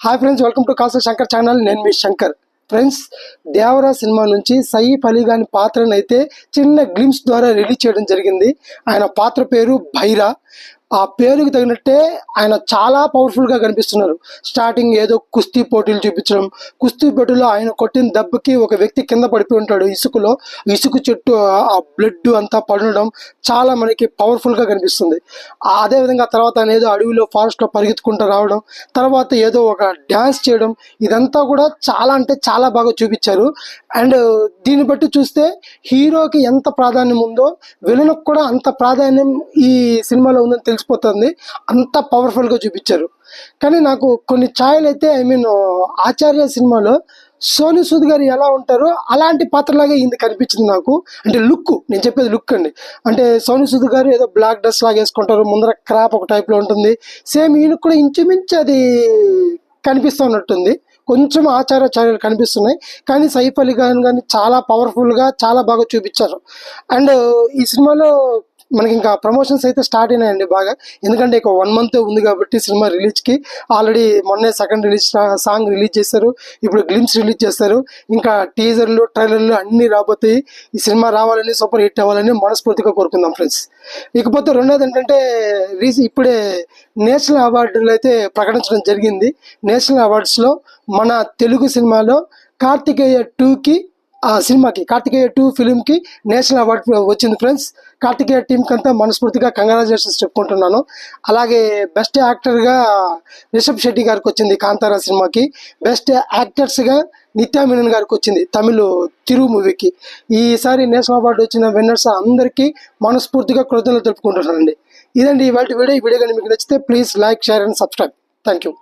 Hi friends welcome to Kasal Shankar channel నేను మీ Shankar friends Devara cinema నుంచి సయీఫ్ అలీ గాని పాత్రను అయితే చిన్న గ్లిమ్స్ ద్వారా రిలీజ్ చేయడం జరిగింది. ఆయన పాత్ర పేరు భైరా ఆ పేరుకి తగినట్టే ఆయన చాలా పవర్ఫుల్గా కనిపిస్తున్నారు. స్టార్టింగ్ ఏదో కుస్తీ పోటీలు చూపించడం కుస్తీ పోటీలో ఆయన కొట్టిన దెబ్బకి ఒక వ్యక్తి కింద పడిపోయి ఉంటాడు. ఇసుకలో ఇసుక చెట్టు ఆ బ్లడ్ అంతా పడడం చాలా మనకి పవర్ఫుల్గా కనిపిస్తుంది. అదేవిధంగా తర్వాత ఆయన ఏదో అడవిలో ఫారెస్ట్లో పరిగెత్తుకుంటూ రావడం తర్వాత ఏదో ఒక డ్యాన్స్ చేయడం ఇదంతా కూడా చాలా అంటే చాలా బాగా చూపించారు. అండ్ దీన్ని బట్టి చూస్తే హీరోకి ఎంత ప్రాధాన్యం ఉందో విలన్కి కూడా అంత ప్రాధాన్యం ఈ సినిమాలో ఉందని తెలిసిపోతుంది. అంత పవర్ఫుల్గా చూపించారు. కానీ నాకు కొన్ని ఛాయలు అయితే ఐ మీన్ ఆచార్య సినిమాలో సోని సూద్ గారు ఎలా ఉంటారో అలాంటి పాత్రలాగే ఇది కనిపించింది నాకు. అంటే లుక్ నేను చెప్పేది లుక్ అండి. అంటే సోని సూద్ గారు ఏదో బ్లాక్ డ్రెస్ లాగా వేసుకుంటారు ముందర క్రాప్ ఒక టైప్లో ఉంటుంది. సేమ్ ఈయనకు కూడా ఇంచుమించు అది కనిపిస్తున్నట్టుంది కొంచెం ఆచార చర్యలు కనిపిస్తున్నాయి. కానీ సైఫ్ అలీ ఖాన్ కానీ చాలా పవర్ఫుల్గా చాలా బాగా చూపించారు. అండ్ ఈ సినిమాలో మనకి ఇంకా ప్రమోషన్స్ అయితే స్టార్ట్ అయినాయండి బాగా. ఎందుకంటే ఇక వన్ మంత్ ఉంది కాబట్టి సినిమా రిలీజ్కి ఆల్రెడీ మొన్నే సెకండ్ రిలీజ్ సాంగ్ రిలీజ్ చేశారు. ఇప్పుడు గ్లిమ్స్ రిలీజ్ చేస్తారు ఇంకా టీజర్లు ట్రైలర్లు అన్నీ రాబోతాయి. ఈ సినిమా రావాలని సూపర్ హిట్ అవ్వాలని మనస్ఫూర్తిగా కోరుకుందాం ఫ్రెండ్స్ ఇకపోతే రెండోది ఏంటంటే రీసెంట్ ఇప్పుడే నేషనల్ అవార్డులు అయితే ప్రకటించడం జరిగింది. నేషనల్ అవార్డ్స్లో మన తెలుగు సినిమాలో కార్తికేయ టూకి ఆ సినిమాకి కార్తికేయ టూ ఫిలింకి నేషనల్ అవార్డు వచ్చింది ఫ్రెండ్స్. కార్తికేయ టీంకి అంతా మనస్ఫూర్తిగా కంగ్రాచులేషన్స్ చెప్పుకుంటున్నాను. అలాగే బెస్ట్ యాక్టర్గా రిషబ్ శెట్టి గారికి వచ్చింది కాంతారా సినిమాకి. బెస్ట్ యాక్టర్స్గా నిత్యా మీనన్ గారికి వచ్చింది తమిళ్ తిరు మూవీకి. ఈసారి నేషనల్ అవార్డు వచ్చిన విన్నర్స్ అందరికీ మనస్ఫూర్తిగా కృతజ్ఞతలు తెలుపుకుంటున్నానండి. ఇదండి ఇవాళ వీడియో. ఈ వీడియో కానీ మీకు నచ్చితే please like share and subscribe. Thank you